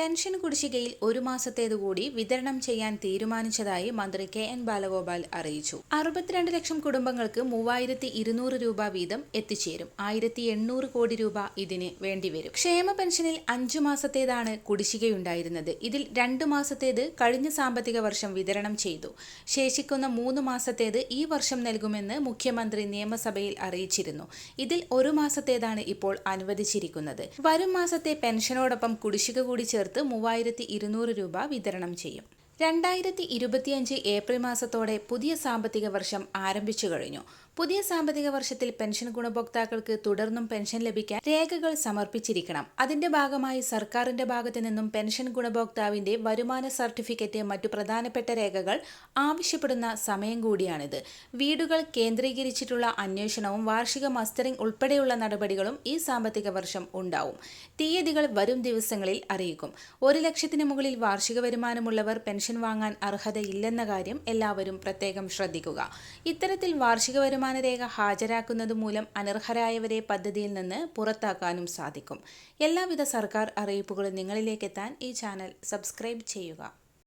Pension കുടിശ്ശികയിൽ ഒരു മാസത്തേതുകൂടി വിതരണം ചെയ്യാൻ തീരുമാനിച്ചതായി മന്ത്രി കെ എൻ ബാലഗോപാൽ അറിയിച്ചു. അറുപത്തിരണ്ട് ലക്ഷം കുടുംബങ്ങൾക്ക് മൂവായിരത്തി ഇരുന്നൂറ് രൂപ വീതം എത്തിച്ചേരും. ആയിരത്തി എണ്ണൂറ് കോടി രൂപ ഇതിന് വേണ്ടിവരും. ക്ഷേമ പെൻഷനിൽ അഞ്ചു മാസത്തേതാണ് കുടിശ്ശികയുണ്ടായിരുന്നത്. ഇതിൽ രണ്ടു മാസത്തേത് കഴിഞ്ഞ സാമ്പത്തിക വർഷം വിതരണം ചെയ്തു. ശേഷിക്കുന്ന മൂന്ന് മാസത്തേത് ഈ വർഷം നൽകുമെന്ന് മുഖ്യമന്ത്രി നിയമസഭയിൽ അറിയിച്ചിരുന്നു. ഇതിൽ ഒരു മാസത്തേതാണ് ഇപ്പോൾ അനുവദിച്ചിരിക്കുന്നത്. വരും മാസത്തെ പെൻഷനോടൊപ്പം കുടിശ്ശിക കൂടി ചേർത്ത് മൂവായിരത്തി ഇരുന്നൂറ് രൂപ വിതരണം ചെയ്യും. രണ്ടായിരത്തി ഇരുപത്തിയഞ്ച് ഏപ്രിൽ മാസത്തോടെ പുതിയ സാമ്പത്തിക വർഷം ആരംഭിച്ചു കഴിഞ്ഞു. പുതിയ സാമ്പത്തിക വർഷത്തിൽ പെൻഷൻ ഗുണഭോക്താക്കൾക്ക് തുടർന്നും പെൻഷൻ ലഭിക്കാൻ രേഖകൾ സമർപ്പിച്ചിരിക്കണം. അതിന്റെ ഭാഗമായി സർക്കാരിന്റെ ഭാഗത്തു നിന്നും പെൻഷൻ ഗുണഭോക്താവിന്റെ വരുമാന സർട്ടിഫിക്കറ്റ് മറ്റു പ്രധാനപ്പെട്ട രേഖകൾ ആവശ്യപ്പെടുന്ന സമയം കൂടിയാണിത്. വീടുകൾ കേന്ദ്രീകരിച്ചിട്ടുള്ള അന്വേഷണവും വാർഷിക മസ്റ്ററിംഗ് ഉൾപ്പെടെയുള്ള നടപടികളും ഈ സാമ്പത്തിക വർഷം ഉണ്ടാവും. തീയതികൾ വരും ദിവസങ്ങളിൽ അറിയിക്കും. ഒരു ലക്ഷത്തിന് മുകളിൽ വാർഷിക വരുമാനമുള്ളവർ പെൻഷൻ വാങ്ങാൻ അർഹതയില്ലെന്ന കാര്യം എല്ലാവരും പ്രത്യേകം ശ്രദ്ധിക്കുക. ഇത്തരത്തിൽ വാർഷിക വരുമാന രേഖ ഹാജരാക്കുന്നത് മൂലം അനർഹരായവരെ പദ്ധതിയിൽ നിന്ന് പുറത്താക്കാനും സാധിക്കും. എല്ലാവിധ സർക്കാർ അറിയിപ്പുകളും നിങ്ങളിലേക്കെത്താൻ ഈ ചാനൽ സബ്സ്ക്രൈബ് ചെയ്യുക.